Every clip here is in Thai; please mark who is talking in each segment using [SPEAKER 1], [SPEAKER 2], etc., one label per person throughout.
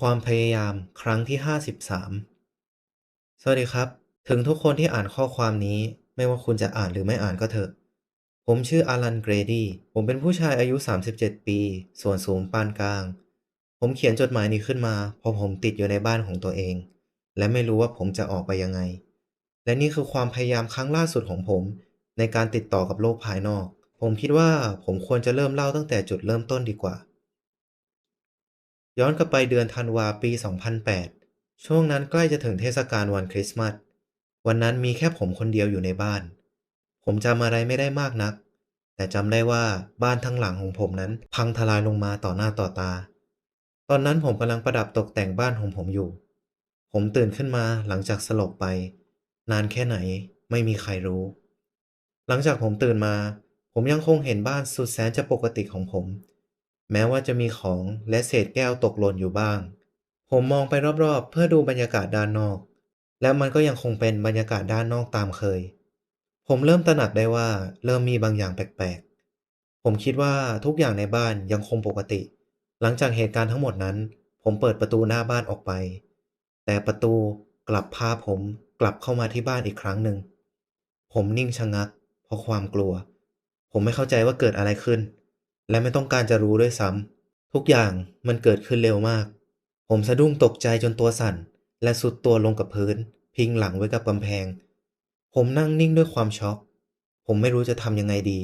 [SPEAKER 1] ความพยายามครั้งที่ 53 สวัสดีครับ ถึงทุกคนที่อ่านข้อความนี้ ไม่ว่าคุณจะอ่านหรือไม่อ่านก็เถอะ ผมชื่ออารันเกรดี ผมเป็นผู้ชายอายุ 37 ปี ส่วนสูงปานกลาง ผมเขียนจดหมายนี้ขึ้นมาเพราะผมติดอยู่ในบ้านของตัวเอง และไม่รู้ว่าผมจะออกไปยังไง และนี่คือความพยายามครั้งล่าสุดของผม ในการติดต่อกับโลกภายนอก ผมคิดว่าผมควรจะเริ่มเล่าตั้งแต่จุดเริ่มต้นดีกว่า ย้อนกลับไปเดือนธันวาปี 2008 ช่วงนั้นใกล้จะถึงเทศกาลวันคริสต์มาส วันนั้นมีแค่ผมคนเดียวอยู่ในบ้าน ผมจำอะไรไม่ได้มากนัก แต่จำได้ว่าบ้านทั้งหลังของผมนั้นพังทลายลงมาต่อหน้าต่อตา ตอนนั้นผมกำลังประดับตกแต่งบ้านของผมอยู่ ผมตื่นขึ้นมาหลังจากสลบไป นานแค่ไหนไม่มีใครรู้ หลังจากผมตื่นมา ผมยังคงเห็นบ้านสุดแสนจะปกติของผม แม้ว่าจะมีของและเศษแก้วตกหล่นอยู่บ้าง ผมมองไปรอบๆ เพื่อดูบรรยากาศด้านนอก และมันก็ยังคงเป็นบรรยากาศด้านนอกตามเคย ผมเริ่มตระหนักได้ว่าเริ่มมีบางอย่างแปลกๆ ผมคิดว่าทุกอย่างในบ้านยังคงปกติ หลังจากเหตุการณ์ทั้งหมดนั้น ผมเปิดประตูหน้าบ้านออกไป แต่ประตูกลับพาผมกลับเข้ามาที่บ้านอีกครั้งหนึ่ง ผมนิ่งชะงัก เพราะความกลัว ผมไม่เข้าใจว่าเกิดอะไรขึ้น และไม่ต้องการจะรู้ด้วยซ้ำทุกอย่างมันเกิดขึ้นเร็วมาก ผมสะดุ้งตกใจจนตัวสั่น และสุดตัวลงกับพื้น พิงหลังไว้กับกำแพง ผมนั่งนิ่งด้วยความช็อก ผมไม่รู้จะทำยังไงดี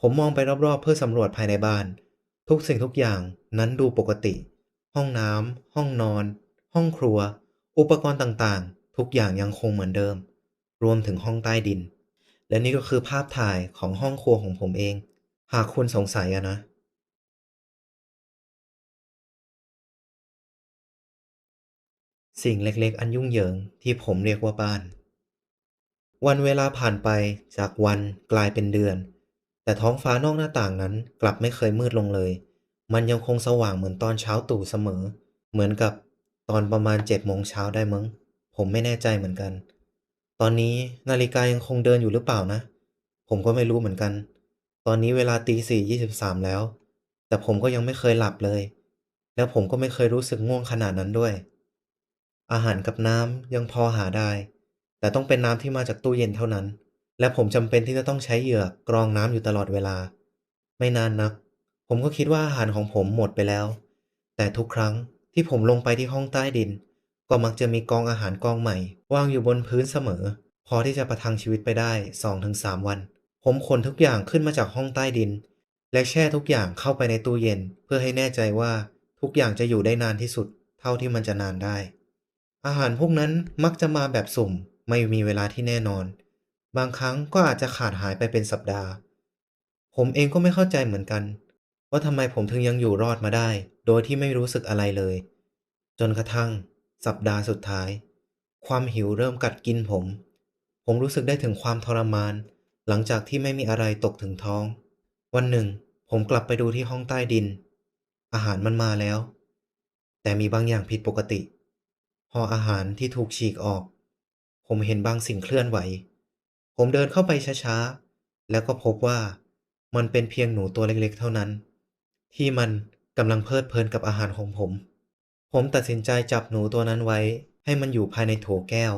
[SPEAKER 1] ผมมองไปรอบๆ เพื่อสำรวจภายในบ้าน ทุกสิ่งทุกอย่างนั้นดูปกติ ห้องน้ำห้องนอน ห้องครัว อุปกรณ์ต่างๆ ทุกอย่างยังคงเหมือนเดิม รวมถึงห้องใต้ดิน และนี่ก็คือภาพถ่ายของห้องครัวของผมเอง หากคุณสงสัยอะนะสิ่งเล็กๆ อันยุ่งเหยิงที่ผมเรียกว่าบ้าน วันเวลาผ่านไปจากวันกลายเป็นเดือน แต่ท้องฟ้านอกหน้าต่างนั้นกลับไม่เคยมืดลงเลย มันยังคงสว่างเหมือนตอนเช้าตู่เสมอ เหมือนกับตอนประมาณเจ็ดโมงเช้าได้มั้ง ผมไม่แน่ใจเหมือนกัน ตอนนี้นาฬิกายังคงเดินอยู่หรือเปล่านะ ผมก็ไม่รู้เหมือนกัน ตอนนี้เวลาตีสี่ยี่สิบสามแล้ว แต่ผมก็ยังไม่เคยหลับเลย แล้วผมก็ไม่เคยรู้สึกง่วงขนาดนั้นด้วย อาหารกับน้ำยังพอหาได้ แต่ต้องเป็นน้ำที่มาจากตู้เย็นเท่านั้น และผมจำเป็นที่จะต้องใช้เหยือกกรองน้ำอยู่ตลอดเวลา ไม่นานนัก ผมก็คิดว่าอาหารของผมหมดไปแล้ว แต่ทุกครั้งที่ผมลงไปที่ห้องใต้ดิน ก็มักจะมีกองอาหารกองใหม่วางอยู่บนพื้นเสมอ พอที่จะประทังชีวิตไปได้ 2-3 วัน ผมขนทุกอย่างขึ้นมาจากห้องใต้ดิน และแช่ทุกอย่างเข้าไปในตู้เย็น เพื่อให้แน่ใจว่าทุกอย่างจะอยู่ได้นานที่สุด เท่าที่มันจะนานได้ อาหารพวกนั้นมักจะมาแบบสุ่มไม่มีเวลาที่แน่นอน บางครั้งก็อาจจะขาดหายไปเป็นสัปดาห์ ผมเองก็ไม่เข้าใจเหมือนกัน ว่าทำไมผมถึงยังอยู่รอดมาได้ โดยที่ไม่รู้สึกอะไรเลย จนกระทั่ง สัปดาห์สุดท้าย ความหิวเริ่มกัดกินผม ผมรู้สึกได้ถึงความทรมาน หลังจากที่ไม่มีอะไรตกถึงท้อง วันหนึ่ง ผมกลับไปดูที่ห้องใต้ดิน อาหารมันมาแล้ว แต่มีบางอย่างผิดปกติห่ออาหารที่ถูกฉีกออก ผมเห็นบางสิ่งเคลื่อนไหว ผมเดินเข้าไปช้าๆ แล้วก็พบว่ามันเป็นเพียงหนูตัวเล็กๆ เท่านั้น ที่มันกำลังเพลิดเพลินกับอาหารของผม ผมตัดสินใจจับหนูตัวนั้นไว้ ให้มันอยู่ภายในโถแก้ว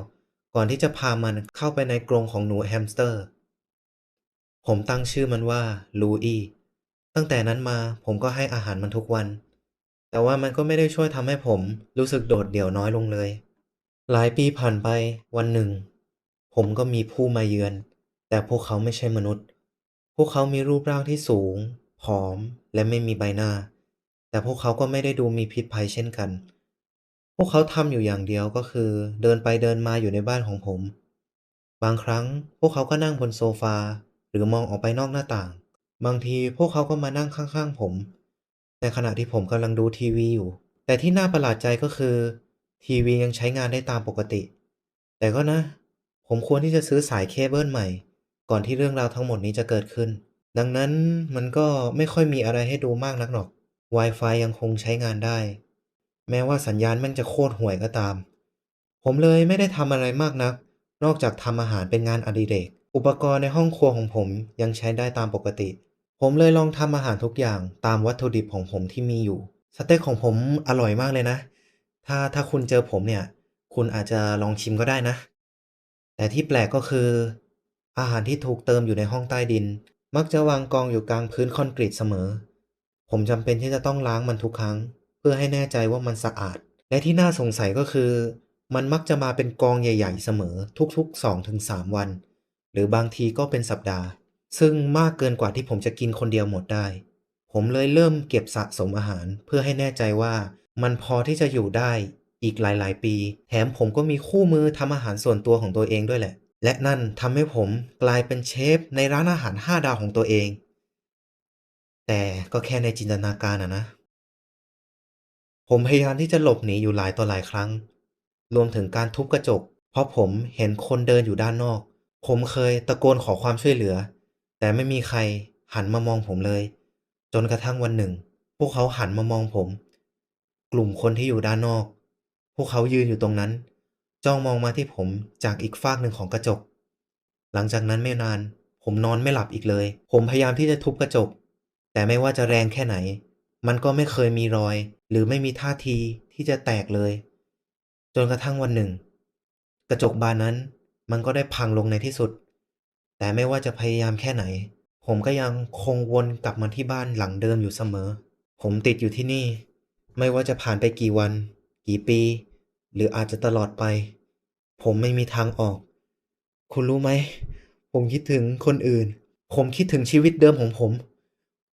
[SPEAKER 1] ก่อนที่จะพามันเข้าไปในกรงของหนูแฮมสเตอร์ ผมตั้งชื่อมันว่าลูอี้ตั้งแต่นั้นมาผมก็ให้อาหารมันทุกวัน แต่ว่ามันก็ไม่ได้ช่วยทำให้ผมรู้สึกโดดเดี่ยวน้อยลงเลย หลายปีผ่านไปวันหนึ่ง ผมก็มีผู้มาเยือน แต่พวกเขาไม่ใช่มนุษย์ พวกเขามีรูปร่างที่สูง ผอม และไม่มีใบหน้า แต่พวกเขาก็ไม่ได้ดูมีพิษภัยเช่นกัน พวกเขาทำอยู่อย่างเดียวก็คือ เดินไปเดินมาอยู่ในบ้านของผม บางครั้งพวกเขาก็นั่งบนโซฟา หรือมองออกไปนอกหน้าต่าง บางทีพวกเขาก็มานั่งข้างๆผม ในขณะที่ผมกำลังดูทีวีอยู่ แต่ที่น่าประหลาดใจก็คือ ทีวียังใช้งานได้ตามปกติ แต่ก็นะ ผมควรที่จะซื้อสายเคเบิลใหม่ ก่อนที่เรื่องราวทั้งหมดนี้จะเกิดขึ้น ดังนั้นมันก็ไม่ค่อยมีอะไรให้ดูมากนักหรอก Wi-Fi ยังคงใช้งานได้ แม้ว่าสัญญาณแม่งจะโคตรห่วยก็ตาม ผมเลยไม่ได้ทำอะไรมากนัก นอกจากทำอาหารเป็นงานอดิเรก อุปกรณ์ในห้องครัวของผมยังใช้ได้ตามปกติ ผมเลยลองทำอาหารทุกอย่างตามวัตถุดิบของผมที่มีอยู่ สเต็กของผมอร่อยมากเลยนะ ถ้าถ้าคุณเจอผมเนี่ย คุณอาจจะลองชิมก็ได้นะ แต่ที่แปลกก็คือ อาหารที่ถูกเติมอยู่ในห้องใต้ดิน มักจะวางกองอยู่กลางพื้นคอนกรีตเสมอ ผมจำเป็นที่จะต้องล้างมันทุกครั้ง เพื่อให้แน่ใจว่ามันสะอาด และที่น่าสงสัยก็คือ มันมักจะมาเป็นกองใหญ่ ๆ เสมอทุกๆ2-3วัน หรือบางทีก็เป็นสัปดาห์ ซึ่งมากเกินกว่าที่ผมจะกินคนเดียวหมดได้ ผมเลยเริ่มเก็บสะสมอาหารเพื่อให้แน่ใจว่ามันพอที่จะอยู่ได้อีกหลาย ๆ ปี แถมผมก็มีคู่มือทำอาหารส่วนตัวของตัวเองด้วยแหละ และนั่นทำให้ผมกลายเป็นเชฟในร้านอาหาร 5 ดาวของตัวเอง แต่ก็แค่ในจินตนาการอะนะ ผมพยายามที่จะหลบหนีอยู่หลายต่อหลายครั้ง รวมถึงการทุบกระจก เพราะผมเห็นคนเดินอยู่ด้านนอก ผมเคยตะโกนขอความช่วยเหลือ แต่ไม่มีใครหันมามองผมเลย จนกระทั่งวันหนึ่ง พวกเขาหันมามองผม กลุ่มคนที่อยู่ด้านนอก พวกเขายืนอยู่ตรงนั้น จ้องมองมาที่ผมจากอีกฟากหนึ่งของกระจก หลังจากนั้นไม่นาน ผมนอนไม่หลับอีกเลย ผมพยายามที่จะทุบกระจก แต่ไม่ว่าจะแรงแค่ไหน มันก็ไม่เคยมีรอย หรือไม่มีท่าทีที่จะแตกเลย จนกระทั่งวันหนึ่ง กระจกบานนั้น มันก็ได้พังลงในที่สุด แต่ไม่ว่าจะพยายามแค่ไหน ผมก็ยังคงวนกลับมาที่บ้านหลังเดิมอยู่เสมอ ผมติดอยู่ที่นี่ ไม่ว่าจะผ่านไปกี่วัน กี่ปี หรืออาจจะตลอดไป ผมไม่มีทางออก คุณรู้ไหม ผมคิดถึงคนอื่น ผมคิดถึงชีวิตเดิมของผม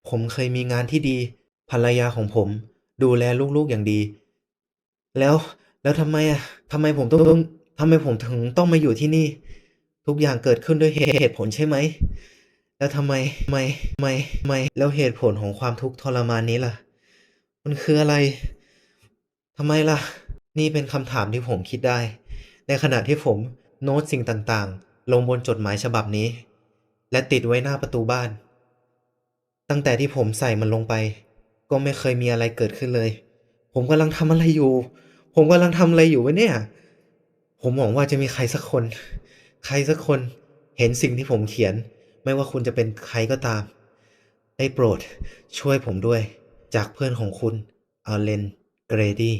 [SPEAKER 1] ผมเคยมีงานที่ดี ภรรยาของผม ดูแลลูกๆอย่างดี แล้วแล้วทำไมอะทำไมผมต้องต้อง ทำไมผมถึงต้องมาอยู่ที่นี่ ทุกอย่างเกิดขึ้นด้วยเหตุผลใช่ไหม แล้วทำไมไม่ไม่ไม่แล้วเหตุผลของความทุกข์ทรมานนี้ล่ะ มันคืออะไรทำไมล่ะ นี่เป็นคำถามที่ผมคิดได้ ในขณะที่ผมโน้ตสิ่งต่างๆ ลงบนจดหมายฉบับนี้ และติดไว้หน้าประตูบ้าน ตั้งแต่ที่ผมใส่มันลงไป ก็ไม่เคยมีอะไรเกิดขึ้นเลย ผมกำลังทำอะไรอยู่ ผมกำลังทำอะไรอยู่วะเนี่ย ผมหวังว่าจะมีใครสักคน ใครสักคนเห็นสิ่งที่ผมเขียน ไม่ว่าคุณจะเป็นใครก็ตาม ได้โปรดช่วยผมด้วย จากเพื่อนของคุณอาเลนเกรดี้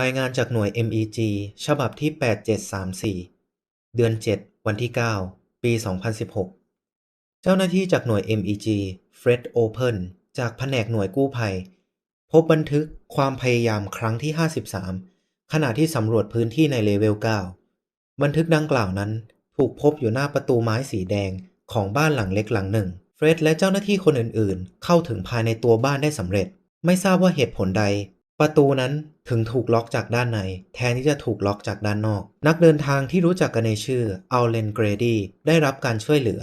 [SPEAKER 1] รายงานจากหน่วย MEG ฉบับที่ 8734 เดือน 7 วันที่ 9 ปี 2016 เจ้าหน้าที่จากหน่วย MEG Fred Open จากแผนกหน่วยกู้ภัย พบบันทึกความพยายามครั้งที่ 53 ขณะที่สำรวจพื้นที่ในเลเวล 9 บันทึกดังกล่าวนั้นถูกพบอยู่หน้าประตูไม้สีแดงของบ้านหลังเล็กหลังหนึ่ง เฟร็ดและเจ้าหน้าที่คนอื่นๆ เข้าถึงภายในตัวบ้านได้สำเร็จ ไม่ทราบว่าเหตุผลใด ประตูนั้นถึงถูกล็อกจากด้านใน แทนที่จะถูกล็อกจากด้านนอก นักเดินทางที่รู้จักกันในชื่ออัลเลนเกรดี้ได้รับการช่วยเหลือ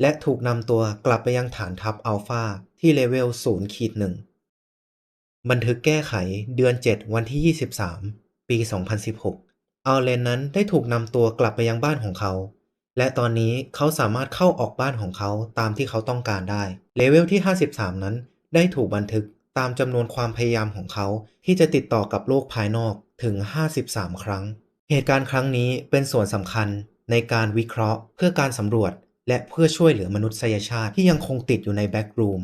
[SPEAKER 1] และถูกนำตัวกลับไปยังฐานทัพอัลฟาที่เลเวล0ขีดหนึ่งบันทึกแก้ไขเดือน 7 วันที่ 23 ปี 2016 อัลเลนนั้นได้ถูกนำตัวกลับไปยังบ้านของเขา และตอนนี้เขาสามารถเข้าออกบ้านของเขาตามที่เขาต้องการได้เลเวลที่ 53 นั้นได้ถูกบันทึก ตามจำนวนความพยายามของเขาที่จะติดต่อกับโลกภายนอกถึง 53 ครั้ง เหตุการณ์ครั้งนี้เป็นส่วนสำคัญในการวิเคราะห์ เพื่อการสำรวจ และเพื่อช่วยเหลือมนุษยชาติที่ยังคงติดอยู่ในแบ็กรูม